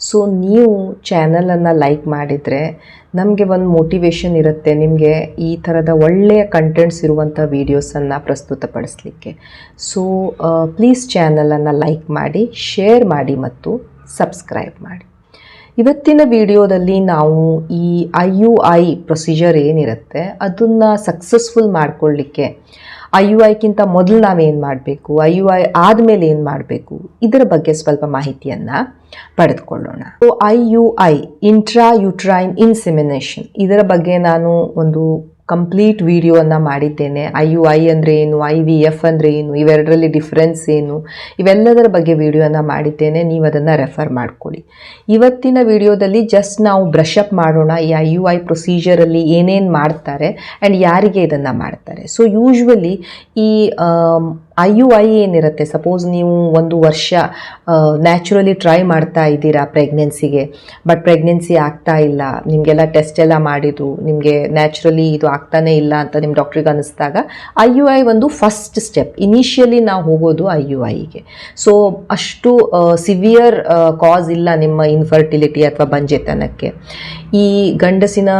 So ನೀವು ಚಾನಲನ್ನು like ಮಾಡಿದರೆ ನಮಗೆ ಒಂದು ಮೋಟಿವೇಶನ್ ಇರುತ್ತೆ ನಿಮಗೆ ಈ ಥರದ ಒಳ್ಳೆಯ ಕಂಟೆಂಟ್ಸ್ ಇರುವಂಥ ವೀಡಿಯೋಸನ್ನು ಪ್ರಸ್ತುತಪಡಿಸಲಿಕ್ಕೆ. ಸೊ ಪ್ಲೀಸ್ ಚಾನಲನ್ನು ಲೈಕ್ ಮಾಡಿ ಶೇರ್ ಮಾಡಿ ಮತ್ತು ಸಬ್ಸ್ಕ್ರೈಬ್ ಮಾಡಿ. ಇವತ್ತಿನ ವಿಡಿಯೋದಲ್ಲಿ ನಾವು ಈ ಐ ಯು ಐ ಪ್ರೊಸೀಜರ್ ಏನಿರುತ್ತೆ, ಅದನ್ನು ಸಕ್ಸಸ್ಫುಲ್ ಮಾಡ್ಕೊಳ್ಳಿಕ್ಕೆ ಐ ಯು ಐಕ್ಕಿಂತ ಮೊದಲು ನಾವೇನು ಮಾಡಬೇಕು? ಐ ಯು ಐ ಆದಮೇಲೆ ಏನು ಮಾಡಬೇಕು? ಇದರ ಬಗ್ಗೆ ಸ್ವಲ್ಪ ಮಾಹಿತಿಯನ್ನು ಪಡೆದುಕೊಳ್ಳೋಣ. So I U I intra uterine insemination ಇದರ ಬಗ್ಗೆ ನಾನು ಒಂದು ಕಂಪ್ಲೀಟ್ ವಿಡಿಯೋವನ್ನು ಮಾಡಿದ್ದೇನೆ. ಐ ಯು ಐ ಅಂದರೆ ಏನು? ಐ ವಿ ಎಫ್ ಅಂದರೆ ಏನು? ಇವೆರಡರಲ್ಲಿ ಡಿಫ್ರೆನ್ಸ್ ಏನು? ಇವೆಲ್ಲದರ ಬಗ್ಗೆ ವಿಡಿಯೋನ ಮಾಡಿದ್ದೇನೆ. ನೀವು ಅದನ್ನು ರೆಫರ್ ಮಾಡ್ಕೊಳ್ಳಿ. ಇವತ್ತಿನ ವಿಡಿಯೋದಲ್ಲಿ ಜಸ್ಟ್ ನಾವು ಬ್ರಷ್ ಅಪ್ ಮಾಡೋಣ. ಈ ಐ ಯು ಐ ಪ್ರೊಸೀಜರಲ್ಲಿ ಏನೇನು ಮಾಡ್ತಾರೆ ಆ್ಯಂಡ್ ಯಾರಿಗೆ ಇದನ್ನು ಮಾಡ್ತಾರೆ. ಸೊ ಯೂಶ್ವಲಿ ಈ ಐ ಯು ಐ ಏನಿರುತ್ತೆ? ಸಪೋಸ್ ನೀವು ಒಂದು ವರ್ಷ ನ್ಯಾಚುರಲಿ ಟ್ರೈ ಮಾಡ್ತಾ ಇದ್ದೀರಾ ಪ್ರೆಗ್ನೆನ್ಸಿಗೆ ಬಟ್ ಪ್ರೆಗ್ನೆನ್ಸಿ ಆಗ್ತಾ ಇಲ್ಲ. ನಿಮಗೆಲ್ಲ ಟೆಸ್ಟ್ ಎಲ್ಲ ಮಾಡಿದ್ದು ನಿಮಗೆ ನ್ಯಾಚುರಲಿ ಇದು ಆಗ್ತಾನೇ ಇಲ್ಲ ಅಂತ ನಿಮ್ಮ ಡಾಕ್ಟ್ರಿಗೆ ಅನ್ನಿಸ್ದಾಗ ಐ ಯು ಐ ಒಂದು ಫಸ್ಟ್ ಸ್ಟೆಪ್ ಇನಿಷಿಯಲಿ ನಾವು ಹೋಗೋದು ಐ ಯು ಐಗೆ ಸೊ ಅಷ್ಟು ಸಿವಿಯರ್ ಕಾಸ್ ಇಲ್ಲ ನಿಮ್ಮ ಇನ್ಫರ್ಟಿಲಿಟಿ ಅಥವಾ ಬಂಜೆತನಕ್ಕೆ. ಈ ಗಂಡಸಿನ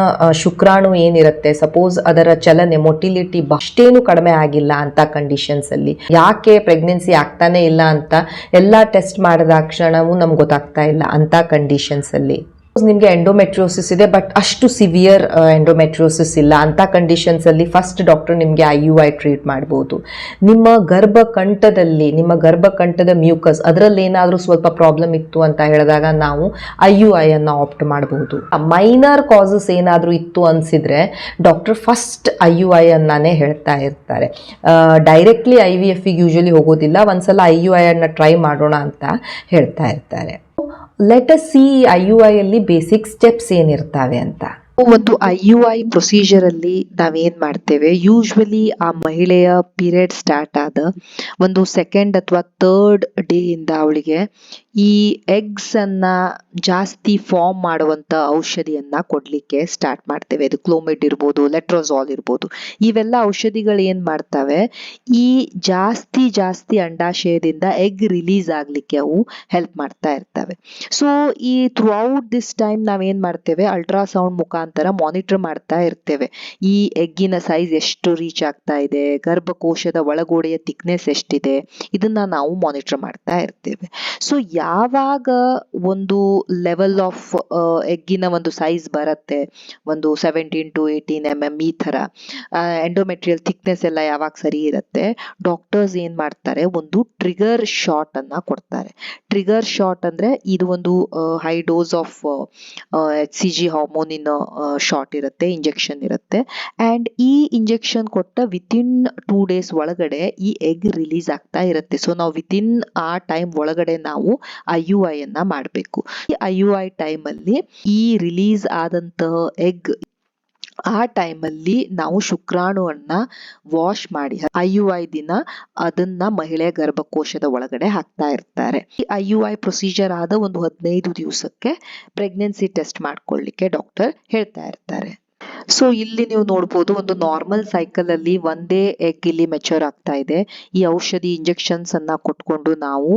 ಶುಕ್ರಾಣು ಏನಿರುತ್ತೆ? ಸಪೋಸ್ ಅದರ ಚಲನೆ ಮೊಟಿಲಿಟಿ ಅಷ್ಟೇನು ಕಡಿಮೆ ಆಗಿಲ್ಲ ಅಂತ ಕಂಡೀಷನ್ಸಲ್ಲಿ ಯಾಕೆ ಪ್ರೆಗ್ನೆನ್ಸಿ ಆಗ್ತಾನೆ ಇಲ್ಲ ಅಂತ ಎಲ್ಲ ಟೆಸ್ಟ್ ಮಾಡಿದ ಕ್ಷಣವೂ ನಮ್ಗೆ ಗೊತ್ತಾಗ್ತಾ ಇಲ್ಲ ಅಂತ ಕಂಡೀಷನ್ಸಲ್ಲಿ ನಿಮಗೆ ಎಂಡೋಮೆಟ್ರಿಯೋಸಿಸ್ ಇದೆ ಬಟ್ ಅಷ್ಟು ಸಿವಿಯರ್ ಎಂಡೋಮೆಟ್ರಿಯೋಸಿಸ್ ಇಲ್ಲ. ಅಂತ ಕಂಡೀಷನ್ಸಲ್ಲಿ ಫಸ್ಟ್ ಡಾಕ್ಟರ್ ನಿಮಗೆ ಐ ಯು ಐ ಟ್ರೀಟ್ ಮಾಡ್ಬೋದು. ನಿಮ್ಮ ಗರ್ಭಕಂಠದಲ್ಲಿ, ನಿಮ್ಮ ಗರ್ಭಕಂಠದ ಮ್ಯೂಕಸ್ ಅದರಲ್ಲಿ ಏನಾದರೂ ಸ್ವಲ್ಪ ಪ್ರಾಬ್ಲಮ್ ಇತ್ತು ಅಂತ ಹೇಳಿದಾಗ ನಾವು ಐ ಯು ಐ ಅನ್ನು ಆಪ್ಟ್ ಮಾಡಬಹುದು ಮೈನರ್ ಕಾಸಸ್ ಏನಾದರೂ ಇತ್ತು ಅನಿಸಿದ್ರೆ doctor first I U I ಅನ್ನೇ ಹೇಳ್ತಾ ಇರ್ತಾರೆ. ಡೈರೆಕ್ಟ್ಲಿ ಐ ವಿ ಎಫ್ಗೆ ಯೂಶಲಿ ಹೋಗೋದಿಲ್ಲ. ಒಂದ್ಸಲ ಐ ಯು ಐ ಅನ್ನ ಟ್ರೈ ಮಾಡೋಣ ಅಂತ ಹೇಳ್ತಾ ಇರ್ತಾರೆ. Let us see I U I ಅಲ್ಲಿ ಬೇಸಿಕ್ ಸ್ಟೆಪ್ಸ್ ಏನಿರ್ತಾವೆ ಅಂತ. ಒಂದು ಐ ಯು ಐ ಪ್ರೊಸೀಜರ್ ಅಲ್ಲಿ ನಾವೇನ್ ಮಾಡ್ತೇವೆ ಯೂಶ್ವಲಿ ಆ ಮಹಿಳೆಯ ಪೀರಿಯಡ್ ಸ್ಟಾರ್ಟ್ ಆದ ಒಂದು ಸೆಕೆಂಡ್ ಅಥವಾ ಥರ್ಡ್ ಡೇ ಇಂದ ಅವಳಿಗೆ ಈ ಎಗ್ಸ್ ಅನ್ನ ಜಾಸ್ತಿ ಫಾರ್ಮ್ ಮಾಡುವಂತ ಔಷಧಿಯನ್ನ ಕೊಡ್ಲಿಕ್ಕೆ ಸ್ಟಾರ್ಟ್ ಮಾಡ್ತೇವೆ. ಅದು ಕ್ಲೋಮಿಡ್ ಇರ್ಬೋದು ಲೆಟ್ರೋಸಾಲ್ ಇರ್ಬೋದು. ಇವೆಲ್ಲ ಔಷಧಿಗಳು ಏನ್ ಮಾಡ್ತವೆ? ಈ ಜಾಸ್ತಿ ಜಾಸ್ತಿ ಅಂಡಾಶಯದಿಂದ ಎಗ್ ರಿಲೀಸ್ ಆಗ್ಲಿಕ್ಕೆ ಅವು ಹೆಲ್ಪ್ ಮಾಡ್ತಾ ಇರ್ತವೆ. ಸೊ ಈ ಥ್ರೂ ಔಟ್ ದಿಸ್ ಟೈಮ್ ನಾವೇನ್ ಮಾಡ್ತೇವೆ? ಅಲ್ಟ್ರಾಸೌಂಡ್ ಮುಖಾಂತರ ಮಾನಿಟರ್ ಮಾಡ್ತಾ ಇರ್ತೇವೆ. ಈ ಎಗ್ಗಿನ ಸೈಜ್ ಎಷ್ಟು ರೀಚ್ ಆಗ್ತಾ ಇದೆ? ಗರ್ಭಕೋಶದ ಒಳಗೋಡೆಯ ಥಿಕ್ನೆಸ್ ಎಷ್ಟಿದೆ? ಇದನ್ನ ನಾವು ಮಾನಿಟರ್ ಮಾಡ್ತಾ ಇರ್ತೇವೆ. ಸೊ ಯಾವಾಗ ಒಂದು ಲೆವೆಲ್ ಆಫ್ ಎಗ್ಗಿನ ಒಂದು ಸೈಜ್ ಬರುತ್ತೆ? ಒಂದು seventeen to eighteen M M ಈ ಥರ. ಎಂಡೋಮೆಟ್ರಿಯಲ್ ಥಿಕ್ನೆಸ್ ಎಲ್ಲ ಯಾವಾಗ ಸರಿ ಇರುತ್ತೆ? ಡಾಕ್ಟರ್ಸ್ ಏನು ಮಾಡ್ತಾರೆ? ಒಂದು ಟ್ರಿಗರ್ ಶಾಟ್ ಅನ್ನ ಕೊಡ್ತಾರೆ. ಟ್ರಿಗರ್ ಶಾಟ್ ಅಂದ್ರೆ ಇದು ಒಂದು high dose of H C G ಹಾರ್ಮೋನಿನ shot ಇರುತ್ತೆ ಇಂಜೆಕ್ಷನ್ ಇರುತ್ತೆ. ಆ್ಯಂಡ್ ಈ ಇಂಜೆಕ್ಷನ್ ಕೊಟ್ಟ ವಿತಿನ್ ಟೂ ಡೇಸ್ ಒಳಗಡೆ ಈ ಎಗ್ ರಿಲೀಸ್ ಆಗ್ತಾ ಇರುತ್ತೆ. ಸೊ ನಾವು ವಿತಿನ್ ಆ ಟೈಮ್ ಒಳಗಡೆ ನಾವು ಐ ಯು ಮಾಡಬೇಕು. ಈ ಐ ಯು ಐ ಟೈಮಲ್ಲಿ ಈ ರಿಲೀಸ್ ಆದಂತಹ ಎಗ್ ಆ ಟೈಮಲ್ಲಿ ನಾವು ಶುಕ್ರಾಣುವನ್ನ ವಾಶ್ ಮಾಡಿ ಐ ಯು ಐ ದಿನ ಅದನ್ನ ಮಹಿಳೆಯ ಗರ್ಭಕೋಶದ ಒಳಗಡೆ ಹಾಕ್ತಾ ಇರ್ತಾರೆ. ಈ ಐ ಯು ಐ ಪ್ರೊಸೀಜರ್ ಆದ ಒಂದು ಹದಿನೈದು ದಿವಸಕ್ಕೆ ಪ್ರೆಗ್ನೆನ್ಸಿ ಟೆಸ್ಟ್ ಮಾಡ್ಕೊಳ್ಳಿಕ್ಕೆ ಡಾಕ್ಟರ್ ಹೇಳ್ತಾ ಇರ್ತಾರೆ. ಸೊ ಇಲ್ಲಿ ನೀವು ನೋಡ್ಬೋದು ಒಂದು ನಾರ್ಮಲ್ ಸೈಕಲ್ ಅಲ್ಲಿ ಒಂದೇ ಎಗ್ ಇಲ್ಲಿ ಮೆಚೂರ್ ಆಗ್ತಾ ಇದೆ. ಈ ಔಷಧಿ ಇಂಜೆಕ್ಷನ್ಸ್ ಅನ್ನ ಕೊಟ್ಕೊಂಡು ನಾವು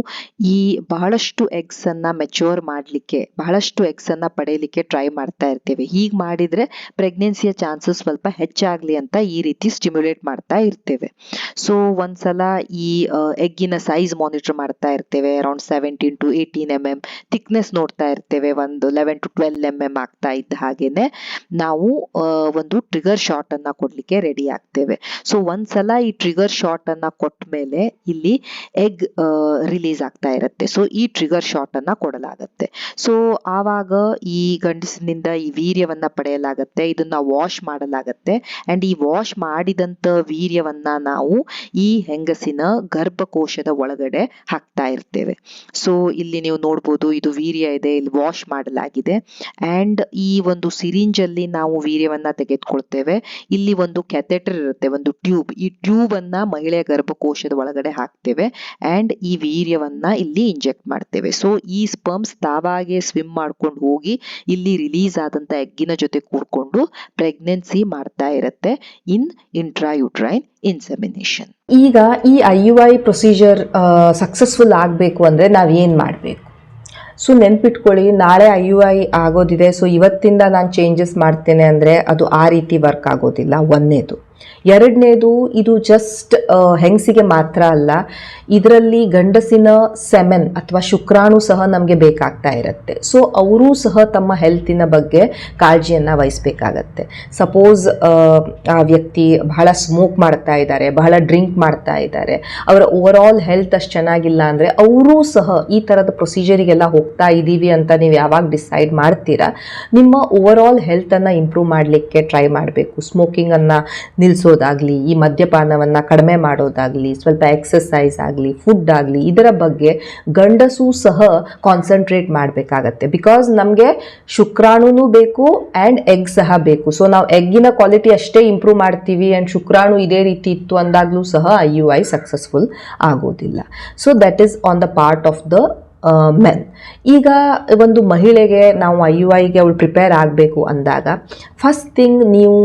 ಈ ಬಹಳಷ್ಟು ಎಗ್ಸ್ ಅನ್ನ ಮೆಚೂರ್ ಮಾಡಲಿಕ್ಕೆ, ಬಹಳಷ್ಟು ಎಗ್ಸ್ ಅನ್ನ ಪಡೆಯಲಿಕ್ಕೆ ಟ್ರೈ ಮಾಡ್ತಾ ಇರ್ತೇವೆ. ಹೀಗೆ ಮಾಡಿದ್ರೆ ಪ್ರೆಗ್ನೆನ್ಸಿಯ ಚಾನ್ಸಸ್ ಸ್ವಲ್ಪ ಹೆಚ್ಚಾಗ್ಲಿ ಅಂತ ಈ ರೀತಿ ಸ್ಟಿಮ್ಯುಲೇಟ್ ಮಾಡ್ತಾ ಇರ್ತೇವೆ. ಸೊ ಒಂದ್ಸಲ ಈ ಎಗ್ಗಿನ ಸೈಜ್ ಮಾನಿಟರ್ ಮಾಡ್ತಾ ಇರ್ತೇವೆ. Around seventeen to eighteen M M thickness ನೋಡ್ತಾ ಇರ್ತೇವೆ. ಒಂದು eleven to twelve M M ಆಗ್ತಾ ಇದ್ದ ಹಾಗೇನೆ. ನಾವು ಒಂದು ಟ್ರಿಗರ್ ಶಾಟ್ ಅನ್ನ ಕೊಡ್ಲಿಕ್ಕೆ ರೆಡಿ ಆಗ್ತೇವೆ. ಸೊ ಒಂದ್ಸಲ ಈ ಟ್ರಿಗರ್ ಶಾಟ್ ಅನ್ನ ಕೊಟ್ಟ ಮೇಲೆ ಇಲ್ಲಿ ಎಗ್ ರಿಲೀಸ್ ಆಗ್ತಾ ಇರುತ್ತೆ. ಸೊ ಈ ಟ್ರಿಗರ್ ಶಾಟ್ ಅನ್ನ ಕೊಡಲಾಗತ್ತೆ. ಸೊ ಆವಾಗ ಈ ಗಂಡಸಿನಿಂದ ಈ ವೀರ್ಯವನ್ನ ಪಡೆಯಲಾಗತ್ತೆ. ಇದನ್ನ ವಾಶ್ ಮಾಡಲಾಗತ್ತೆ. ಅಂಡ್ ಈ ವಾಶ್ ಮಾಡಿದಂತ ವೀರ್ಯವನ್ನ ನಾವು ಈ ಹೆಂಗಸಿನ ಗರ್ಭಕೋಶದ ಒಳಗಡೆ ಹಾಕ್ತಾ ಇರ್ತೇವೆ. ಸೊ ಇಲ್ಲಿ ನೀವು ನೋಡ್ಬೋದು ಇದು ವೀರ್ಯ ಇದೆ. ಇಲ್ಲಿ ವಾಶ್ ಮಾಡಲಾಗಿದೆ. ಅಂಡ್ ಈ ಒಂದು ಸಿರಿಂಜ್ ಅಲ್ಲಿ ನಾವು ವೀರ್ಯವನ್ನ ವೀರ್ಯವನ್ನ ತೆಗೆದುಕೊಳ್ತೇವೆ. ಇಲ್ಲಿ ಒಂದು ಕ್ಯಾಥೆಟರ್ ಇರುತ್ತೆ, ಒಂದು ಟ್ಯೂಬ್ ಈ ಟ್ಯೂಬ್ ಅನ್ನ ಮಹಿಳೆಯ ಗರ್ಭಕೋಶದ ಒಳಗಡೆ ಹಾಕ್ತೇವೆ ಅಂಡ್ ಈ ವೀರ್ಯವನ್ನ ಇಲ್ಲಿ ಇಂಜೆಕ್ಟ್ ಮಾಡ್ತೇವೆ. ಸೊ ಈ ಸ್ಪರ್ಮ್ಸ್ ತಾವಾಗೆ ಸ್ವಿಮ್ ಮಾಡ್ಕೊಂಡು ಹೋಗಿ ಇಲ್ಲಿ ರಿಲೀಸ್ ಆದಂತ ಎಗ್ಗಿನ ಜೊತೆ ಕೂಡ್ಕೊಂಡು ಪ್ರೆಗ್ನೆನ್ಸಿ ಮಾಡ್ತಾ ಇರುತ್ತೆ ಇನ್ ಇಂಟ್ರಾಯುಟ್ರೈನ್ ಇನ್ಸೆಮಿನೇಷನ್ ಈಗ ಈ I U I procedure successful ಆಗಬೇಕು ಅಂದರೆ ನಾವು ಏನು ಮಾಡಬೇಕು? ಸೊ ನೆನ್ಪಿಟ್ಕೊಳ್ಳಿ, ನಾಳೆ ಐ ಯು ಐ ಆಗೋದಿದೆ. ಸೊ ಇವತ್ತಿಂದ ನಾನು ಚೇಂಜಸ್ ಮಾಡ್ತೇನೆ ಅಂದರೆ ಅದು ಆ ರೀತಿ ವರ್ಕ್ ಆಗೋದಿಲ್ಲ. ಒಂದನೇದು ಎರಡನೇದು ಇದು ಜಸ್ಟ್ ಹೆಂಗಸಿಗೆ ಮಾತ್ರ ಅಲ್ಲ, ಇದರಲ್ಲಿ ಗಂಡಸಿನ ಸೆಮೆನ್ ಅಥವಾ ಶುಕ್ರಾಣು ಸಹ ನಮಗೆ ಬೇಕಾಗ್ತಾ ಇರುತ್ತೆ. ಸೊ ಅವರೂ ಸಹ ತಮ್ಮ ಹೆಲ್ತಿನ ಬಗ್ಗೆ ಕಾಳಜಿಯನ್ನು ವಹಿಸ್ಬೇಕಾಗತ್ತೆ. ಸಪೋಸ್ ಆ ವ್ಯಕ್ತಿ ಬಹಳ ಸ್ಮೋಕ್ ಮಾಡ್ತಾ ಇದ್ದಾರೆ, ಬಹಳ ಡ್ರಿಂಕ್ ಮಾಡ್ತಾ ಇದ್ದಾರೆ, ಅವರ ಓವರ್ ಆಲ್ ಹೆಲ್ತ್ ಅಷ್ಟು ಚೆನ್ನಾಗಿಲ್ಲ ಅಂದರೆ ಅವರೂ ಸಹ ಈ ಥರದ ಪ್ರೊಸೀಜರಿಗೆಲ್ಲ ಹೋಗ್ತಾ ಇದ್ದೀವಿ ಅಂತ ನೀವು ಯಾವಾಗ ಡಿಸೈಡ್ ಮಾಡ್ತೀರಾ, ನಿಮ್ಮ ಓವರ್ ಆಲ್ ಹೆಲ್ತನ್ನು ಇಂಪ್ರೂವ್ ಮಾಡಲಿಕ್ಕೆ ಟ್ರೈ ಮಾಡಬೇಕು. ಸ್ಮೋಕಿಂಗನ್ನು ನಿಲ್ಲಿಸೋದಾಗಲಿ ಈ ಮದ್ಯಪಾನವನ್ನು ಕಡಿಮೆ ಮಾಡೋದಾಗಲಿ, ಸ್ವಲ್ಪ ಎಕ್ಸಸೈಸ್ ಆಗಲಿ ಫುಡ್ ಆಗಲಿ, ಇದರ ಬಗ್ಗೆ ಗಂಡಸು ಸಹ ಕಾನ್ಸಂಟ್ರೇಟ್ ಮಾಡಬೇಕಾಗತ್ತೆ. ಬಿಕಾಸ್ ನಮಗೆ ಶುಕ್ರಾಣುನು ಬೇಕು ಆ್ಯಂಡ್ ಎಗ್ ಸಹ ಬೇಕು. ಸೊ ನಾವು ಎಗ್ಗಿನ ಕ್ವಾಲಿಟಿ ಅಷ್ಟೇ ಇಂಪ್ರೂವ್ ಮಾಡ್ತೀವಿ ಆ್ಯಂಡ್ ಶುಕ್ರಾಣು ಇದೇ ರೀತಿ ಇತ್ತು ಅಂದಾಗಲೂ ಸಹ ಐ ಯು ಐ ಸಕ್ಸಸ್ಫುಲ್ ಆಗೋದಿಲ್ಲ. So that is on the part of the men ಈಗ ಒಂದು ಮಹಿಳೆಗೆ ನಾವು ಐ ಯು ಐಗೆ ಅವಳು ಪ್ರಿಪೇರ್ ಆಗಬೇಕು ಅಂದಾಗ ಫಸ್ಟ್ ಥಿಂಗ್ ನೀವು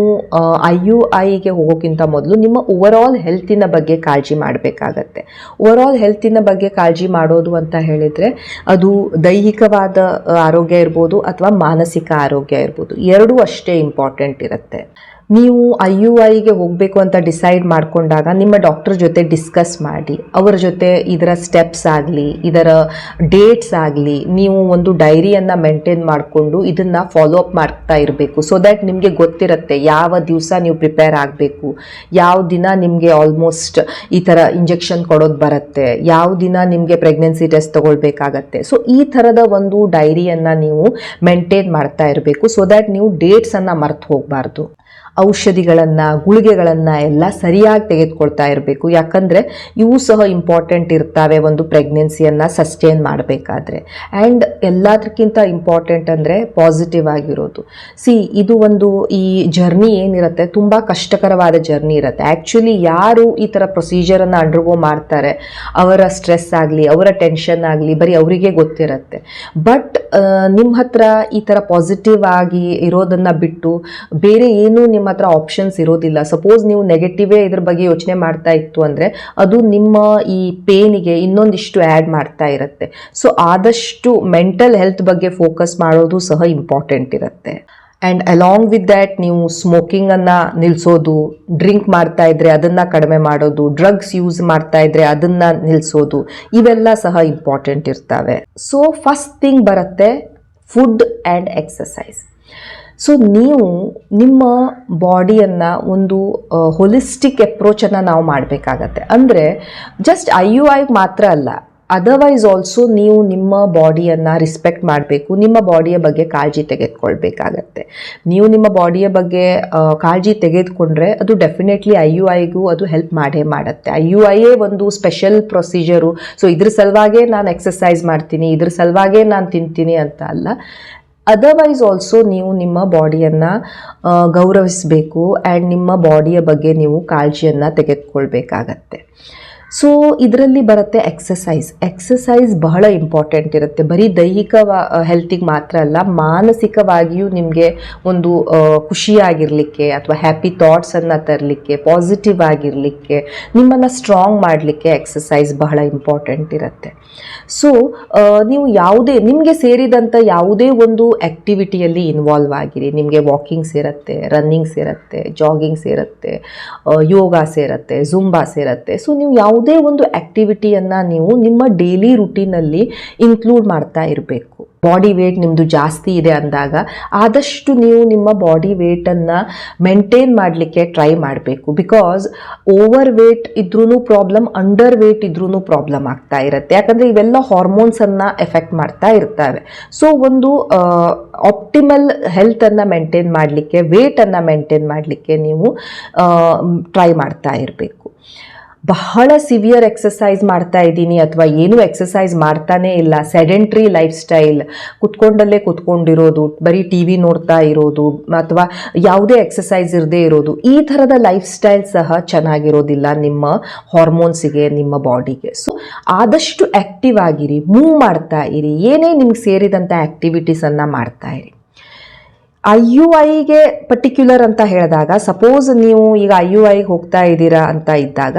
ಐ ಯು ಐಗೆ ಹೋಗೋಕ್ಕಿಂತ ಮೊದಲು ನಿಮ್ಮ ಓವರ್ ಆಲ್ ಹೆಲ್ತಿನ ಬಗ್ಗೆ ಕಾಳಜಿ ಮಾಡಬೇಕಾಗತ್ತೆ. ಓವರ್ ಆಲ್ ಹೆಲ್ತಿನ ಬಗ್ಗೆ ಕಾಳಜಿ ಮಾಡೋದು ಅಂತ ಹೇಳಿದರೆ, ಅದು ದೈಹಿಕವಾದ ಆರೋಗ್ಯ ಇರ್ಬೋದು ಅಥವಾ ಮಾನಸಿಕ ಆರೋಗ್ಯ ಇರ್ಬೋದು. ಎರಡೂ ಅಷ್ಟೇ ಇಂಪಾರ್ಟೆಂಟ್ ಇರುತ್ತೆ. ನೀವು ಐ ಯು ಐಗೆ ಹೋಗಬೇಕು ಅಂತ ಡಿಸೈಡ್ ಮಾಡಿಕೊಂಡಾಗ ನಿಮ್ಮ ಡಾಕ್ಟರ್ ಜೊತೆ ಡಿಸ್ಕಸ್ ಮಾಡಿ, ಅವರ ಜೊತೆ ಇದರ ಸ್ಟೆಪ್ಸ್ ಆಗಲಿ, ಇದರ ಡೇಟ್ಸ್ ಆಗಲಿ, ನೀವು ಒಂದು ಡೈರಿಯನ್ನು ಮೇಂಟೈನ್ ಮಾಡಿಕೊಂಡು ಇದನ್ನು ಫಾಲೋ ಅಪ್ ಮಾಡ್ತಾ ಇರಬೇಕು. ಸೊ ದ್ಯಾಟ್ ನಿಮಗೆ ಗೊತ್ತಿರುತ್ತೆ ಯಾವ ದಿವಸ ನೀವು ಪ್ರಿಪೇರ್ ಆಗಬೇಕು, ಯಾವ ದಿನ ನಿಮಗೆ ಆಲ್ಮೋಸ್ಟ್ ಈ ಥರ ಇಂಜೆಕ್ಷನ್ ಕೊಡೋದು ಬರುತ್ತೆ, ಯಾವ ದಿನ ನಿಮಗೆ ಪ್ರೆಗ್ನೆನ್ಸಿ ಟೆಸ್ಟ್ ತಗೊಳ್ಬೇಕಾಗತ್ತೆ. ಸೊ ಈ ಥರದ ಒಂದು ಡೈರಿಯನ್ನು ನೀವು ಮೇಂಟೈನ್ ಮಾಡ್ತಾ ಇರಬೇಕು. ಸೊ ದ್ಯಾಟ್ ನೀವು ಡೇಟ್ಸನ್ನು ಮರೆತು ಹೋಗಬಾರ್ದು. ಔಷಧಿಗಳನ್ನು, ಗುಳಿಗೆಗಳನ್ನು ಎಲ್ಲ ಸರಿಯಾಗಿ ತೆಗೆದುಕೊಳ್ತಾ ಇರಬೇಕು. ಯಾಕಂದರೆ ಇವು ಸಹ ಇಂಪಾರ್ಟೆಂಟ್ ಇರ್ತವೆ ಒಂದು ಪ್ರೆಗ್ನೆನ್ಸಿಯನ್ನು ಸಸ್ಟೈನ್ ಮಾಡಬೇಕಾದ್ರೆ. ಆ್ಯಂಡ್ ಎಲ್ಲದಕ್ಕಿಂತ ಇಂಪಾರ್ಟೆಂಟ್ ಅಂದರೆ ಪಾಸಿಟಿವ್ ಆಗಿರೋದು. ಸಿ ಇದು ಒಂದು ಈ ಜರ್ನಿ ಏನಿರುತ್ತೆ, ತುಂಬ ಕಷ್ಟಕರವಾದ ಜರ್ನಿ ಇರುತ್ತೆ. ಆ್ಯಕ್ಚುಲಿ ಯಾರು ಈ ಥರ ಪ್ರೊಸೀಜರನ್ನು ಅಂಡರ್ಗೋ ಮಾಡ್ತಾರೆ, ಅವರ ಸ್ಟ್ರೆಸ್ ಆಗಲಿ, ಅವರ ಟೆನ್ಷನ್ ಆಗಲಿ, ಬರೀ ಅವರಿಗೆ ಗೊತ್ತಿರುತ್ತೆ. ಬಟ್ ನಿಮ್ಮ ಹತ್ರ ಈ ಥರ ಪಾಸಿಟಿವ್ ಆಗಿ ಇರೋದನ್ನು ಬಿಟ್ಟು ಬೇರೆ ಏನೂ ನಿಮ್ಮ ಹತ್ರ ಆಪ್ಷನ್ಸ್ ಇರೋದಿಲ್ಲ. ಸಪೋಸ್ ನೀವು ನೆಗೆಟಿವೇ ಇದ್ರ ಬಗ್ಗೆ ಯೋಚನೆ ಮಾಡ್ತಾ ಇತ್ತು ಅಂದರೆ ಅದು ನಿಮ್ಮ ಈ ಪೇನಿಗೆ ಇನ್ನೊಂದಿಷ್ಟು ಆ್ಯಡ್ ಮಾಡ್ತಾ ಇರುತ್ತೆ. ಸೊ ಆದಷ್ಟು ಮೆಂಟಲ್ ಹೆಲ್ತ್ ಬಗ್ಗೆ ಫೋಕಸ್ ಮಾಡೋದು ಸಹ ಇಂಪಾರ್ಟೆಂಟ್ ಇರುತ್ತೆ. ಆ್ಯಂಡ್ ಅಲಾಂಗ್ ವಿತ್ ದ್ಯಾಟ್ ನೀವು ಸ್ಮೋಕಿಂಗನ್ನು ನಿಲ್ಲಿಸೋದು ಡ್ರಿಂಕ್ ಮಾಡ್ತಾ ಇದ್ರೆ ಅದನ್ನು ಕಡಿಮೆ ಮಾಡೋದು ಡ್ರಗ್ಸ್ ಯೂಸ್ ಮಾಡ್ತಾ ಇದ್ರೆ ಅದನ್ನು ನಿಲ್ಲಿಸೋದು ಇವೆಲ್ಲ ಸಹ ಇಂಪಾರ್ಟೆಂಟ್ ಇರ್ತವೆ. ಸೊ ಫಸ್ಟ್ ಥಿಂಗ್ ಬರುತ್ತೆ ಫುಡ್ ಆ್ಯಂಡ್ ಎಕ್ಸಸೈಸ್ ಸೊ ನೀವು ನಿಮ್ಮ ಬಾಡಿಯನ್ನು ಒಂದು ಹೊಲಿಸ್ಟಿಕ್ ಎಪ್ರೋಚನ್ನು ನಾವು ಮಾಡಬೇಕಾಗತ್ತೆ. ಅಂದರೆ ಜಸ್ಟ್ ಐ ಯು ಐಗೆ ಮಾತ್ರ ಅಲ್ಲ ಅದರ್ವೈಸ್ ಆಲ್ಸೋ ನೀವು ನಿಮ್ಮ ಬಾಡಿಯನ್ನು ರಿಸ್ಪೆಕ್ಟ್ ಮಾಡಬೇಕು. ನಿಮ್ಮ ಬಾಡಿಯ ಬಗ್ಗೆ ಕಾಳಜಿ ತೆಗೆದುಕೊಳ್ಬೇಕಾಗತ್ತೆ. ನೀವು ನಿಮ್ಮ ಬಾಡಿಯ ಬಗ್ಗೆ ಕಾಳಜಿ ತೆಗೆದುಕೊಂಡ್ರೆ ಅದು ಡೆಫಿನೆಟ್ಲಿ ಐ ಯು ಐಗೂ ಅದು ಹೆಲ್ಪ್ ಮಾಡೇ ಮಾಡುತ್ತೆ. ಐ ಯು ಐಯೇ ಒಂದು ಸ್ಪೆಷಲ್ ಪ್ರೊಸೀಜರು ಸೊ ಇದ್ರ ಸಲುವಾಗೇ ನಾನು ಎಕ್ಸಸೈಸ್ ಮಾಡ್ತೀನಿ, ಇದ್ರ ಸಲುವಾಗೇ ನಾನು ತಿಂತೀನಿ ಅಂತ ಅಲ್ಲ. ಅದರ್ವೈಸ್ ಆಲ್ಸೋ ನೀವು ನಿಮ್ಮ ಬಾಡಿಯನ್ನು ಗೌರವಿಸಬೇಕು. ಆ್ಯಂಡ್ ನಿಮ್ಮ ಬಾಡಿಯ ಬಗ್ಗೆ ನೀವು ಕಾಳಜಿಯನ್ನು ತೆಗೆದುಕೊಳ್ಬೇಕಾಗತ್ತೆ. ಸೊ ಇದರಲ್ಲಿ ಬರುತ್ತೆ ಎಕ್ಸಸೈಸ್ ಎಕ್ಸಸೈಸ್ ಬಹಳ ಇಂಪಾರ್ಟೆಂಟ್ ಇರುತ್ತೆ. ಬರೀ ದೈಹಿಕ ಹೆಲ್ತಿಗೆ ಮಾತ್ರ ಅಲ್ಲ, ಮಾನಸಿಕವಾಗಿಯೂ ನಿಮಗೆ ಒಂದು ಖುಷಿಯಾಗಿರಲಿಕ್ಕೆ ಅಥವಾ ಹ್ಯಾಪಿ ಥಾಟ್ಸನ್ನು ತರಲಿಕ್ಕೆ ಪಾಸಿಟಿವ್ ಆಗಿರಲಿಕ್ಕೆ, ನಿಮ್ಮನ್ನು ಸ್ಟ್ರಾಂಗ್ ಮಾಡಲಿಕ್ಕೆ ಎಕ್ಸಸೈಸ್ ಬಹಳ ಇಂಪಾರ್ಟೆಂಟ್ ಇರುತ್ತೆ. ಸೊ ನೀವು ಯಾವುದೇ, ನಿಮಗೆ ಸೇರಿದಂಥ ಯಾವುದೇ ಒಂದು ಆ್ಯಕ್ಟಿವಿಟಿಯಲ್ಲಿ ಇನ್ವಾಲ್ವ್ ಆಗಿರಿ. ನಿಮಗೆ ವಾಕಿಂಗ್ಸ್ ಇರುತ್ತೆ ರನ್ನಿಂಗ್ಸ್ ಇರುತ್ತೆ ಜಾಗಿಂಗ್ಸ್ ಇರುತ್ತೆ ಯೋಗ ಸೇರುತ್ತೆ ಜುಂಬಾ ಸೇರುತ್ತೆ. ಸೊ ನೀವು ಯಾವುದೇ ಒಂದು ಆ್ಯಕ್ಟಿವಿಟಿಯನ್ನು ನೀವು ನಿಮ್ಮ ಡೈಲಿ ರುಟೀನಲ್ಲಿ ಇನ್ಕ್ಲೂಡ್ ಮಾಡ್ತಾ ಇರಬೇಕು. ಬಾಡಿ ವೇಟ್ ನಿಮ್ಮದು ಜಾಸ್ತಿ ಇದೆ ಅಂದಾಗ ಆದಷ್ಟು ನೀವು ನಿಮ್ಮ ಬಾಡಿ ವೇಟನ್ನು ಮೇಂಟೈನ್ ಮಾಡಲಿಕ್ಕೆ ಟ್ರೈ ಮಾಡಬೇಕು. ಬಿಕಾಸ್ ಓವರ್ ವೇಟ್ ಇದ್ರೂ ಪ್ರಾಬ್ಲಮ್ ಅಂಡರ್ ವೇಟ್ ಇದ್ರೂ ಪ್ರಾಬ್ಲಮ್ ಆಗ್ತಾ ಇರುತ್ತೆ. ಯಾಕಂದರೆ ಇವೆಲ್ಲ ಹಾರ್ಮೋನ್ಸನ್ನು ಎಫೆಕ್ಟ್ ಮಾಡ್ತಾ ಇರ್ತವೆ. ಸೊ ಒಂದು ಆಪ್ಟಿಮಲ್ ಹೆಲ್ತನ್ನು ಮೇಂಟೈನ್ ಮಾಡಲಿಕ್ಕೆ ವೇಟನ್ನು ಮೇಂಟೈನ್ ಮಾಡಲಿಕ್ಕೆ ನೀವು ಟ್ರೈ ಮಾಡ್ತಾ ಇರಬೇಕು. ಬಹಳ ಸಿವಿಯರ್ ಎಕ್ಸಸೈಸ್ ಮಾಡ್ತಾ ಇದ್ದೀನಿ ಅಥವಾ ಏನೂ ಎಕ್ಸಸೈಸ್ ಮಾಡ್ತಾನೇ ಇಲ್ಲ. ಸೆಡೆಂಟ್ರಿ ಲೈಫ್ ಸ್ಟೈಲ್ ಕುತ್ಕೊಂಡಲ್ಲೇ ಕುತ್ಕೊಂಡಿರೋದು, ಬರೀ ಟಿ ವಿ ನೋಡ್ತಾ ಇರೋದು ಅಥವಾ ಯಾವುದೇ ಎಕ್ಸಸೈಸ್ ಇರದೇ ಇರೋದು, ಈ ಥರದ ಲೈಫ್ ಸ್ಟೈಲ್ ಸಹ ಚೆನ್ನಾಗಿರೋದಿಲ್ಲ ನಿಮ್ಮ ಹಾರ್ಮೋನ್ಸಿಗೆ ನಿಮ್ಮ ಬಾಡಿಗೆ ಸೊ ಆದಷ್ಟು ಆ್ಯಕ್ಟಿವ್ ಆಗಿರಿ ಮೂವ್ ಮಾಡ್ತಾ ಇರಿ, ಏನೇ ನಿಮ್ಗೆ ಸೇರಿದಂಥ ಆ್ಯಕ್ಟಿವಿಟೀಸನ್ನು ಮಾಡ್ತಾ ಇರಿ. ಐ ಯು ಐಗೆ ಪರ್ಟಿಕ್ಯುಲರ್ ಅಂತ ಹೇಳಿದಾಗ ಸಪೋಸ್ ನೀವು ಈಗ ಐ ಯು ಐಗೆ ಹೋಗ್ತಾ ಇದ್ದೀರಾ ಅಂತ ಇದ್ದಾಗ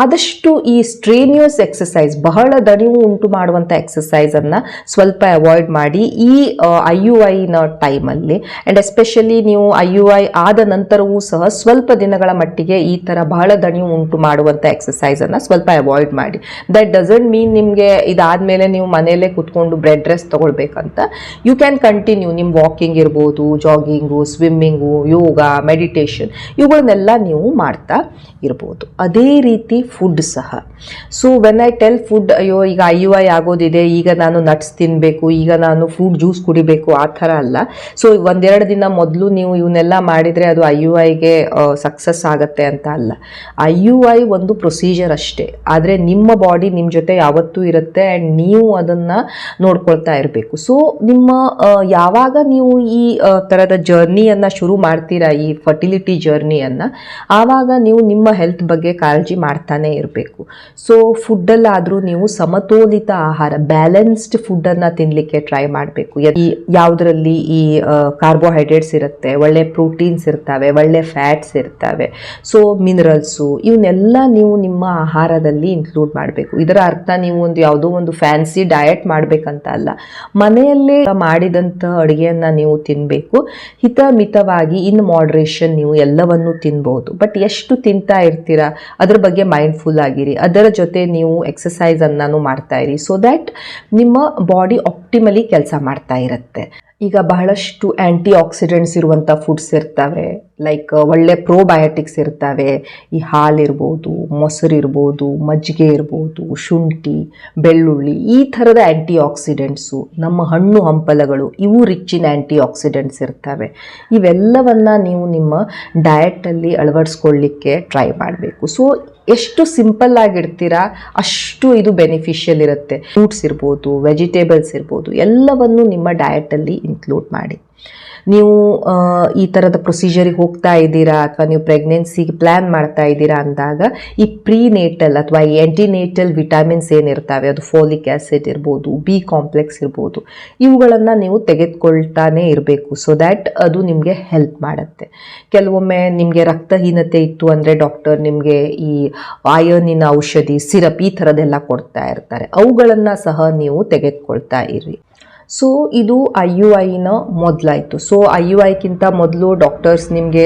ಆದಷ್ಟು ಈ ಸ್ಟ್ರೇನಿಯಸ್ ಎಕ್ಸಸೈಸ್ ಬಹಳ ದಣಿವು ಉಂಟು ಮಾಡುವಂಥ ಎಕ್ಸಸೈಸನ್ನು ಸ್ವಲ್ಪ ಅವಾಯ್ಡ್ ಮಾಡಿ ಈ ಐ ಯು ಐನ ಟೈಮಲ್ಲಿ ಆ್ಯಂಡ್ ಎಸ್ಪೆಷಲಿ ನೀವು ಐ ಯು ಐ ಆದ ನಂತರವೂ ಸಹ ಸ್ವಲ್ಪ ದಿನಗಳ ಮಟ್ಟಿಗೆ ಈ ಥರ ಬಹಳ ದಣಿವು ಉಂಟು ಮಾಡುವಂಥ ಎಕ್ಸಸೈಸನ್ನು ಸ್ವಲ್ಪ ಅವಾಯ್ಡ್ ಮಾಡಿ. ದಟ್ ಡಸಂಟ್ ಮೀನ್ ನಿಮಗೆ ಇದಾದ ಮೇಲೆ ನೀವು ಮನೆಯಲ್ಲೇ ಕುತ್ಕೊಂಡು ಬ್ರೆಡ್ ರೆಸ್ಟ್ ತೊಗೊಳ್ಬೇಕಂತ. ಯು ಕ್ಯಾನ್ ಕಂಟಿನ್ಯೂ ನಿಮ್ಮ ವಾಕಿಂಗ್ ಇರ್ಬೋದು ಜಾಗಿಂಗು ಸ್ವಿಮ್ಮಿಂಗು ಯೋಗ ಮೆಡಿಟೇಷನ್ ಇವುಗಳನ್ನೆಲ್ಲ ನೀವು ಮಾಡ್ತಾ ಇರ್ಬೋದು. ಅದೇ ರೀತಿ ಫುಡ್ ಸಹ. So when I tell food ಅಯ್ಯೋ, ಈಗ ಐ ಯು ಐ ಆಗೋದಿದೆ, ಈಗ ನಾನು ನಟ್ಸ್ ತಿನ್ನಬೇಕು ಈಗ ನಾನು ಫ್ರೂಟ್ ಜ್ಯೂಸ್ ಕುಡಿಬೇಕು, ಆ ಥರ ಅಲ್ಲ. ಸೊ ಒಂದೆರಡು ದಿನ ಮೊದಲು ನೀವು ಇವನ್ನೆಲ್ಲ ಮಾಡಿದರೆ ಅದು ಐ ಯು ಐಗೆ ಸಕ್ಸಸ್ ಆಗುತ್ತೆ ಅಂತ ಅಲ್ಲ. ಐ ಯು ಐ ಒಂದು ಪ್ರೊಸೀಜರ್ ಅಷ್ಟೇ. ಆದರೆ ನಿಮ್ಮ ಬಾಡಿ ನಿಮ್ಮ ಜೊತೆ ಯಾವತ್ತೂ ಇರುತ್ತೆ ಆ್ಯಂಡ್ ನೀವು ಅದನ್ನು ನೋಡ್ಕೊಳ್ತಾ ಇರಬೇಕು. ಸೊ ನಿಮ್ಮ ಯಾವಾಗ ನೀವು ಈ ಥರದ ಜರ್ನಿಯನ್ನು ಶುರು ಮಾಡ್ತೀರಾ? ಈ ಫರ್ಟಿಲಿಟಿ ಜರ್ನಿಯನ್ನು ಆವಾಗ ನೀವು ನಿಮ್ಮ ಹೆಲ್ತ್ ಬಗ್ಗೆ ಕಾಳಜಿ ಮಾಡ್ತಾನೆ ಇರಬೇಕು. ಸೊ ಫುಡ್ಡಲ್ಲಾದರೂ ನೀವು ಸಮತೋಲಿತ ಆಹಾರ ಬ್ಯಾಲೆನ್ಸ್ಡ್ ಫುಡ್ಡನ್ನು ತಿನ್ನಲಿಕ್ಕೆ ಟ್ರೈ ಮಾಡಬೇಕು. ಈ ಯಾವುದರಲ್ಲಿ ಈ ಕಾರ್ಬೋಹೈಡ್ರೇಟ್ಸ್ ಇರುತ್ತೆ, ಒಳ್ಳೆ ಪ್ರೋಟೀನ್ಸ್ ಇರ್ತವೆ, ಒಳ್ಳೆ ಫ್ಯಾಟ್ಸ್ ಇರ್ತವೆ ಸೊ ಮಿನರಲ್ಸು ಇವನ್ನೆಲ್ಲ ನೀವು ನಿಮ್ಮ ಆಹಾರದಲ್ಲಿ ಇನ್ಕ್ಲೂಡ್ ಮಾಡಬೇಕು. ಇದರ ಅರ್ಥ ನೀವು ಒಂದು ಯಾವುದೋ ಒಂದು ಫ್ಯಾನ್ಸಿ ಡಯಟ್ ಮಾಡಬೇಕಂತ ಅಲ್ಲ. ಮನೆಯಲ್ಲೇ ಮಾಡಿದಂಥ ಅಡುಗೆಯನ್ನು ನೀವು ತಿನ್ನಬೇಕು ಹಿತಮಿತವಾಗಿ ಇನ್ ಮಾಡ್ರೇಷನ್ ನೀವು ಎಲ್ಲವನ್ನು ತಿನ್ಬೋದು. ಬಟ್ ಎಷ್ಟು ತಿಂತಾ ಇರ್ತೀರಾ? ಅದ್ರ ಬಗ್ಗೆ ಮೈಂಡ್ಫುಲ್ ಆಗಿರಿ. ಅದರ ಜೊತೆ ನೀವು ಎಕ್ಸಸೈಸನ್ನು ಮಾಡ್ತಾ ಇರಿ. ಸೊ ದ್ಯಾಟ್ ನಿಮ್ಮ ಬಾಡಿ ಆಪ್ಟಿಮಲಿ ಕೆಲಸ ಮಾಡ್ತಾ ಇರುತ್ತೆ. ಈಗ ಬಹಳಷ್ಟು ಆ್ಯಂಟಿ ಆಕ್ಸಿಡೆಂಟ್ಸ್ ಇರುವಂಥ ಫುಡ್ಸ್ ಇರ್ತವೆ. ಲೈಕ್ ಒಳ್ಳೆ ಪ್ರೋಬಯೋಟಿಕ್ಸ್ ಇರ್ತವೆ. ಈ ಹಾಲಿರ್ಬೋದು ಮೊಸರು ಇರ್ಬೋದು ಮಜ್ಜಿಗೆ ಇರ್ಬೋದು, ಶುಂಠಿ, ಬೆಳ್ಳುಳ್ಳಿ, ಈ ಥರದ ಆ್ಯಂಟಿ ಆಕ್ಸಿಡೆಂಟ್ಸು ನಮ್ಮ ಹಣ್ಣು ಹಂಪಲಗಳು, ಇವು ರಿಚ್ ಇನ್ ಆ್ಯಂಟಿ ಆಕ್ಸಿಡೆಂಟ್ಸ್ ಇರ್ತವೆ. ಇವೆಲ್ಲವನ್ನು ನೀವು ನಿಮ್ಮ ಡಯಟಲ್ಲಿ ಅಳವಡಿಸ್ಕೊಳ್ಳಿಕ್ಕೆ ಟ್ರೈ ಮಾಡಬೇಕು. ಸೊ ಎಷ್ಟು ಸಿಂಪಲ್ ಆಗಿಡ್ತೀರಾ, ಅಷ್ಟು ಇದು ಬೆನಿಫಿಷಿಯಲ್ ಇರುತ್ತೆ. ಫ್ರೂಟ್ಸ್ ಇರ್ಬೋದು ವೆಜಿಟೇಬಲ್ಸ್ ಇರ್ಬೋದು, ಎಲ್ಲವನ್ನು ನಿಮ್ಮ ಡಯಟಲ್ಲಿ ಇನ್ಕ್ಲೂಡ್ ಮಾಡಿ. ನೀವು ಈ ಥರದ ಪ್ರೊಸೀಜರಿಗೆ ಹೋಗ್ತಾ ಇದ್ದೀರಾ ಅಥವಾ ನೀವು ಪ್ರೆಗ್ನೆನ್ಸಿಗೆ ಪ್ಲ್ಯಾನ್ ಮಾಡ್ತಾ ಇದ್ದೀರಾ ಅಂದಾಗ ಈ ಪ್ರೀನೇಟಲ್ ಅಥವಾ ಈ ಆ್ಯಂಟಿನೇಟಲ್ ವಿಟಾಮಿನ್ಸ್ ಏನಿರ್ತವೆ, ಅದು ಫೋಲಿಕ್ ಆ್ಯಸಿಡ್ ಇರ್ಬೋದು ಬಿ ಕಾಂಪ್ಲೆಕ್ಸ್ ಇರ್ಬೋದು, ಇವುಗಳನ್ನು ನೀವು ತೆಗೆದುಕೊಳ್ತಾನೆ ಇರಬೇಕು ಸೊ ದ್ಯಾಟ್ ಅದು ನಿಮಗೆ ಹೆಲ್ಪ್ ಮಾಡುತ್ತೆ. ಕೆಲವೊಮ್ಮೆ ನಿಮಗೆ ರಕ್ತಹೀನತೆ ಇತ್ತು ಅಂದರೆ ಡಾಕ್ಟರ್ ನಿಮಗೆ ಈ ಆಯರ್ನಿನ ಔಷಧಿ ಸಿರಪ್ ಈ ಥರದ್ದೆಲ್ಲ ಕೊಡ್ತಾ ಇರ್ತಾರೆ. ಅವುಗಳನ್ನು ಸಹ ನೀವು ತೆಗೆದುಕೊಳ್ತಾ ಇರಿ. ಸೊ ಇದು ಐ ಯು ಐನ ಮೊದಲಾಯಿತು. ಸೊ ಐ ಯು ಐಕ್ಕಿಂತ ಮೊದಲು ಡಾಕ್ಟರ್ಸ್ ನಿಮಗೆ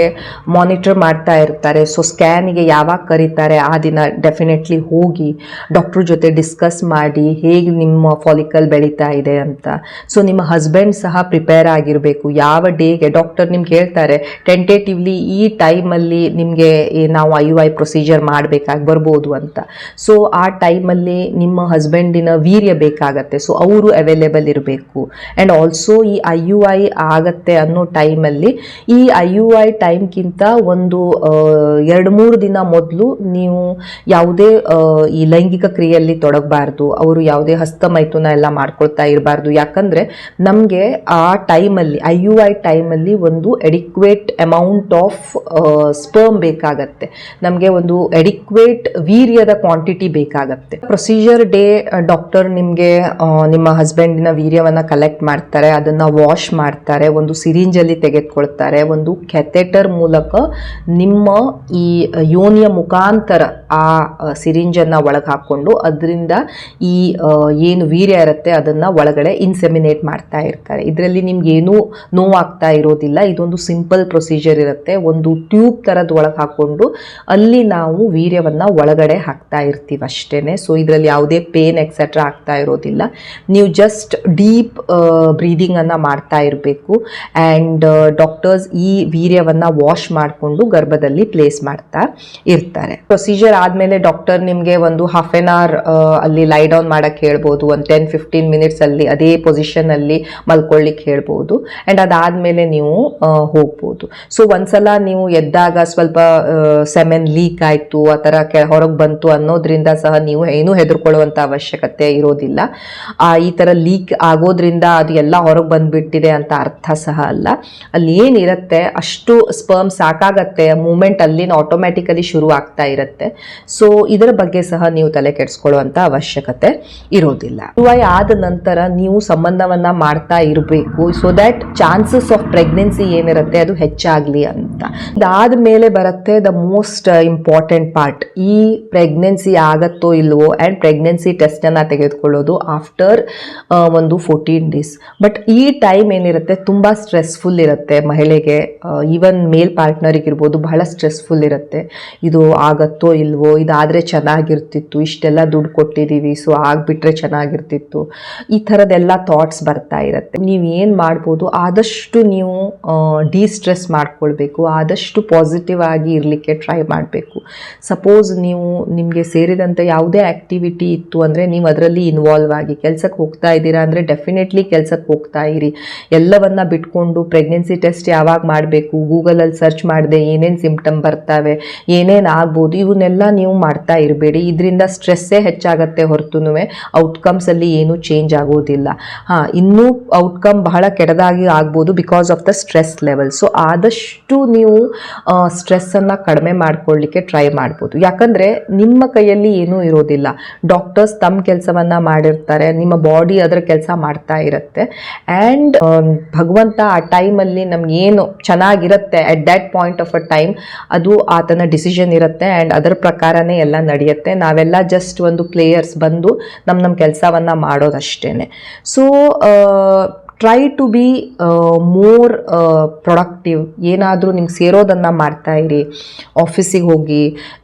ಮಾನಿಟರ್ ಮಾಡ್ತಾ ಇರ್ತಾರೆ. ಸೊ ಸ್ಕ್ಯಾನಿಗೆ ಯಾವಾಗ ಕರೀತಾರೆ ಆ ದಿನ ಡೆಫಿನೆಟ್ಲಿ ಹೋಗಿ ಡಾಕ್ಟ್ರ್ ಜೊತೆ ಡಿಸ್ಕಸ್ ಮಾಡಿ ಹೇಗೆ ನಿಮ್ಮ ಫಾಲಿಕಲ್ ಬೆಳೀತಾ ಇದೆ ಅಂತ. ಸೊ ನಿಮ್ಮ ಹಸ್ಬೆಂಡ್ ಸಹ ಪ್ರಿಪೇರ್ ಆಗಿರಬೇಕು. ಯಾವ ಡೇಗೆ ಡಾಕ್ಟರ್ ನಿಮ್ಗೆ ಹೇಳ್ತಾರೆ ಟೆಂಟೇಟಿವ್ಲಿ ಈ ಟೈಮಲ್ಲಿ ನಿಮಗೆ ನಾವು ಐ ಯು ಐ ಪ್ರೊಸೀಜರ್ ಮಾಡಬೇಕಾಗಿ ಬರ್ಬೋದು ಅಂತ. ಸೊ ಆ ಟೈಮಲ್ಲಿ ನಿಮ್ಮ ಹಸ್ಬೆಂಡಿನ ವೀರ್ಯ ಬೇಕಾಗತ್ತೆ. ಸೊ ಅವರು ಅವೈಲೇಬಲ್ ಇರಬೇಕು. ಆ್ಯಂಡ್ ಆಲ್ಸೋ ಈ ಐ ಯು ಐ ಆಗತ್ತೆ ಅನ್ನೋ ಟೈಮಲ್ಲಿ ಈ ಐ ಯು ಐ ಟೈಮ್ಗಿಂತ ಒಂದು ಎರಡು, ಮೂರು ದಿನ ಮೊದಲು ನೀವು ಯಾವುದೇ ಈ ಲೈಂಗಿಕ ಕ್ರಿಯೆಯಲ್ಲಿ ತೊಡಗಬಾರ್ದು. ಅವರು ಯಾವುದೇ ಹಸ್ತಮೈಥುನ ಎಲ್ಲ ಮಾಡ್ಕೊಳ್ತಾ ಇರಬಾರ್ದು. ಯಾಕಂದರೆ ನಮಗೆ ಆ ಟೈಮಲ್ಲಿ ಐ ಯು ಐ ಟೈಮಲ್ಲಿ ಒಂದು ಎಡಿಕ್ವೇಟ್ ಅಮೌಂಟ್ ಆಫ್ ಸ್ಪರ್ಮ್ ಬೇಕಾಗತ್ತೆ. ನಮಗೆ ಒಂದು ಎಡಿಕ್ವೇಟ್ ವೀರ್ಯದ ಕ್ವಾಂಟಿಟಿ ಬೇಕಾಗತ್ತೆ. ಪ್ರೊಸೀಜರ್ ಡೇ ಡಾಕ್ಟರ್ ನಿಮಗೆ ನಿಮ್ಮ ಹಸ್ಬೆಂಡಿನ ವೀರ್ಯವನ್ನು ಕಲೆಕ್ಟ್ ಮಾಡ್ತಾರೆ, ಅದನ್ನು ವಾಶ್ ಮಾಡ್ತಾರೆ, ಒಂದು ಸಿರಿಂಜಲ್ಲಿ ತೆಗೆದುಕೊಳ್ತಾರೆ, ಒಂದು ಕೆಥೆಟರ್ ಮೂಲಕ ನಿಮ್ಮ ಈ ಯೋನಿಯ ಮುಖಾಂತರ ಆ ಸಿರಿಂಜನ್ನು ಒಳಗೆ ಹಾಕ್ಕೊಂಡು ಅದರಿಂದ ಈ ಏನು ವೀರ್ಯ ಇರುತ್ತೆ ಅದನ್ನು ಒಳಗಡೆ ಇನ್ಸೆಮಿನೇಟ್ ಮಾಡ್ತಾ ಇರ್ತಾರೆ. ಇದರಲ್ಲಿ ನಿಮ್ಗೆ ಏನೂ ನೋವಾಗ್ತಾ ಇರೋದಿಲ್ಲ. ಇದೊಂದು ಸಿಂಪಲ್ ಪ್ರೊಸೀಜರ್ ಇರುತ್ತೆ. ಒಂದು ಟ್ಯೂಬ್ ಥರದ ಒಳಗೆ ಹಾಕ್ಕೊಂಡು ಅಲ್ಲಿ ನಾವು ವೀರ್ಯವನ್ನು ಒಳಗಡೆ ಹಾಕ್ತಾ ಇರ್ತೀವಿ ಅಷ್ಟೇ ಸೊ ಇದರಲ್ಲಿ ಯಾವುದೇ ಪೇನ್ ಎಕ್ಸೆಟ್ರಾ ಆಗ್ತಾ ಇರೋದಿಲ್ಲ. ನೀವು ಜಸ್ಟ್ ಡೀಪ್ ಬ್ರೀದಿಂಗನ್ನು ಮಾಡ್ತಾ ಇರಬೇಕು. ಆ್ಯಂಡ್ ಡಾಕ್ಟರ್ಸ್ ಈ ವೀರ್ಯವನ್ನು ವಾಶ್ ಮಾಡಿಕೊಂಡು ಗರ್ಭದಲ್ಲಿ ಪ್ಲೇಸ್ ಮಾಡ್ತಾ ಇರ್ತಾರೆ. ಪ್ರೊಸೀಜರ್ ಆದಮೇಲೆ ಡಾಕ್ಟರ್ ನಿಮಗೆ ಒಂದು ಹಾಫ್ ಆನ್ ಅವರ್ ಅಲ್ಲಿ ಲೈ ಡೌನ್ ಮಾಡೋಕ್ಕೆ ಹೇಳ್ಬೋದು. ಒಂದು ಟೆನ್ ಫಿಫ್ಟೀನ್ ಮಿನಿಟ್ಸಲ್ಲಿ ಅದೇ ಪೊಸಿಷನಲ್ಲಿ ಮಲ್ಕೊಳ್ಳಿಕ್ಕೆ ಹೇಳ್ಬೋದು. ಆ್ಯಂಡ್ ಅದಾದಮೇಲೆ ನೀವು ಆ, ಹೋಗ್ಬೋದು. ಸೊ ಒಂದ್ಸಲ ನೀವು ಎದ್ದಾಗ ಸ್ವಲ್ಪ ಸೆಮೆನ್ ಲೀಕ್ ಆಯಿತು ಆ ಥರ ಕೆ ಹೊರಗೆ ಬಂತು ಅನ್ನೋದ್ರಿಂದ ಸಹ ನೀವು ಏನೂ ಹೆದರ್ಕೊಳ್ಳುವಂಥ ಅವಶ್ಯಕತೆ ಇರೋದಿಲ್ಲ. ಈ ಥರ ಲೀಕ್ ಆಗೋದ್ರಿಂದ ಅದು ಎಲ್ಲ ಹೊರಗೆ ಬಂದ್ಬಿಟ್ಟಿದೆ ಅಂತ ಅರ್ಥ ಸಹ ಅಲ್ಲ. ಅಲ್ಲಿ ಏನಿರುತ್ತೆ, ಅಷ್ಟು ಸ್ಪರ್ಮ್ ಸಾಕಾಗತ್ತೆ ಮೂಮೆಂಟ್ ಅಲ್ಲಿನ ಆಟೋಮ್ಯಾಟಿಕಲಿ ಶುರು ಆಗ್ತಾ ಇರುತ್ತೆ. ಸೊ ಇದರ ಬಗ್ಗೆ ಸಹ ನೀವು ತಲೆ ಕೆಡಿಸ್ಕೊಳ್ಳುವಂಥ ಅವಶ್ಯಕತೆ ಇರೋದಿಲ್ಲ. ಯುವಾಯ್ ಆದ ನಂತರ ನೀವು ಸಂಬಂಧವನ್ನ ಮಾಡ್ತಾ ಇರಬೇಕು. So that chances of pregnancy ಏನಿರುತ್ತೆ, ಅದು ಹೆಚ್ಚಾಗ್ಲಿ ಅಂತ. ಅದಾದ ಮೇಲೆ ಬರುತ್ತೆ ದ ಮೋಸ್ಟ್ ಇಂಪಾರ್ಟೆಂಟ್ ಪಾರ್ಟ್ ಈ ಪ್ರೆಗ್ನೆನ್ಸಿ ಆಗತ್ತೋ ಇಲ್ವೋ ಆ್ಯಂಡ್ ಪ್ರೆಗ್ನೆನ್ಸಿ ಟೆಸ್ಟನ್ನು ತೆಗೆದುಕೊಳ್ಳೋದು ಆಫ್ಟರ್ ಒಂದು ಫೋರ್ಟೀನ್ ಡೇಸ್ ಬಟ್ ಈ ಟೈಮ್ ಏನಿರುತ್ತೆ, ತುಂಬ ಸ್ಟ್ರೆಸ್ಫುಲ್ ಇರುತ್ತೆ ಮಹಿಳೆಗೆ. ಈವನ್ ಮೇಲ್ ಪಾರ್ಟ್ನರಿಗಿರ್ಬೋದು ಬಹಳ ಸ್ಟ್ರೆಸ್ಫುಲ್ ಇರುತ್ತೆ. ಇದು ಆಗತ್ತೋ ಇಲ್ವೋ, ಇದಾದರೆ ಚೆನ್ನಾಗಿರ್ತಿತ್ತು, ಇಷ್ಟೆಲ್ಲ ದುಡ್ಡು ಕೊಟ್ಟಿದ್ದೀವಿ ಸೊ ಆಗಿಬಿಟ್ರೆ ಚೆನ್ನಾಗಿರ್ತಿತ್ತು. ಈ ಥರದ್ದೆಲ್ಲ ಥಾಟ್ಸ್ ಬರ್ತಾ ಇರುತ್ತೆ. ನೀವು ಏನು ಮಾಡ್ಬೋದು, ಆದಷ್ಟು ನೀವು ಡಿಸ್ಟ್ರೆಸ್ ಮಾಡ್ಕೊಳ್ಬೇಕು, ಆದಷ್ಟು ಪಾಸಿಟಿವ್ ಆಗಿ ಇರಲಿಕ್ಕೆ ಟ್ರೈ ಮಾಡಬೇಕು. ಸಪೋಸ್ ನೀವು ನಿಮಗೆ ಸೇರಿದಂಥ ಯಾವುದೇ ಆ್ಯಕ್ಟಿವಿಟಿ ಇತ್ತು ಅಂದರೆ ನೀವು ಅದರಲ್ಲಿ ಇನ್ವಾಲ್ವ್ ಆಗಿ ಕೆಲಸಕ್ಕೆ ಹೋಗ್ತಾ ಇದ್ದೀರಾ ಅಂದರೆ ಡೆಫಿನೆಟ್ಲಿ ಕೆಲಸಕ್ಕೆ ಹೋಗ್ತಾ ಇರಿ. ಎಲ್ಲವನ್ನ ಬಿಟ್ಕೊಂಡು ಪ್ರೆಗ್ನೆನ್ಸಿ ಟೆಸ್ಟ್ ಯಾವಾಗ ಮಾಡಬೇಕು ಗೂಗಲಲ್ಲಿ ಸರ್ಚ್ ಮಾಡಿದೆ ಏನೇನು ಸಿಂಪ್ಟಮ್ ಬರ್ತವೆ, ಏನೇನು ಆಗ್ಬೋದು ಇವನ್ನೆಲ್ಲ ನೀವು ಮಾಡ್ತಾ ಇರಬೇಡಿ. ಇದರಿಂದ ಸ್ಟ್ರೆಸ್ಸೇ ಹೆಚ್ಚಾಗತ್ತೆ ಹೊರತು ಔಟ್ಕಮ್ಸಲ್ಲಿ ಏನೂ ಚೇಂಜ್ ಆಗೋದಿಲ್ಲ. ಹಾಂ, ಇನ್ನೂ ಔಟ್ಕಮ್ ಬಹಳ ಕೆಡದಾಗಿ ಆಗ್ಬೋದು because of the stress level so ಆದಷ್ಟು ನೀವು ಸ್ಟ್ರೆಸ್ಸನ್ನು ಕಡಿಮೆ ಮಾಡ್ಕೊಳ್ಳಿಕ್ಕೆ ಟ್ರೈ ಮಾಡ್ಬೋದು. ಯಾಕಂದರೆ ನಿಮ್ಮ ಕೈಯಲ್ಲಿ ಏನೂ ಇರೋದಿಲ್ಲ. ಡಾಕ್ಟರ್ಸ್ ತಮ್ಮ ಕೆಲಸವನ್ನು ಮಾಡಿರ್ತಾರೆ, ನಿಮ್ಮ ಬಾಡಿ ಅದರ ಕೆಲಸ ಮಾಡ್ತಾ ಇರುತ್ತೆ. ಆ್ಯಂಡ್ ಭಗವಂತ ಆ ಟೈಮಲ್ಲಿ ನಮ್ಗೆ ಏನು ಚೆನ್ನಾಗಿರುತ್ತೆ at that point of a time ಅದು ಆತನ ಡಿಸಿಷನ್ ಇರುತ್ತೆ ಆ್ಯಂಡ್ ಅದರ ಪ್ರಕಾರನೇ ಎಲ್ಲ ನಡೆಯುತ್ತೆ. ನಾವೆಲ್ಲ ಜಸ್ಟ್ ಒಂದು ಪ್ಲೇಯರ್ಸ್ ಬಂದು ನಮ್ಮ ನಮ್ಮ ಕೆಲಸವನ್ನು ಮಾಡೋದಷ್ಟೇ so try to be more productive ಏನಾದರೂ ನಿಮ್ಗೆ ಸೇರೋದನ್ನು ಮಾಡ್ತಾ ಇರಿ. ಆಫೀಸಿಗೆ ಹೋಗಿ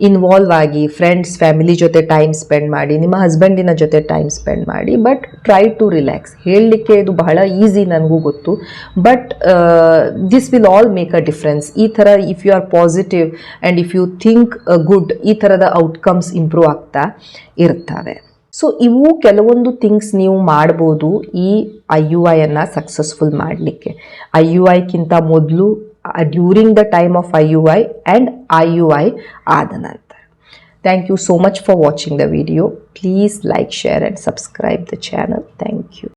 ಇನ್ವಾಲ್ವ್ ಆಗಿ ಫ್ರೆಂಡ್ಸ್ ಫ್ಯಾಮಿಲಿ ಜೊತೆ ಟೈಮ್ ಸ್ಪೆಂಡ್ ಮಾಡಿ, ನಿಮ್ಮ ಹಸ್ಬೆಂಡಿನ ಜೊತೆ ಟೈಮ್ ಸ್ಪೆಂಡ್ ಮಾಡಿ ಬಟ್ ಟ್ರೈ ಟು ರಿಲ್ಯಾಕ್ಸ್ ಹೇಳಲಿಕ್ಕೆ ಇದು ಬಹಳ ಈಸಿ ನನಗೂ ಗೊತ್ತು. But this will all make a difference ಈ ಥರ if you are positive and if you think good ಈ ಥರದ ಔಟ್ಕಮ್ಸ್ ಇಂಪ್ರೂವ್ ಆಗ್ತಾ ಇರ್ತವೆ. ಸೊ ಇವು ಕೆಲವೊಂದು ಥಿಂಗ್ಸ್ ನೀವು ಮಾಡ್ಬೋದು ಈ ಐ ಯು ಐಯನ್ನು ಸಕ್ಸಸ್ಫುಲ್ ಮಾಡಲಿಕ್ಕೆ. ಐ ಯು ಐಕ್ಕಿಂತ ಮೊದಲು during the time of I U I and I U I ಆದ ನಂತರ. Thank you so much for watching the video please like share and subscribe the channel thank you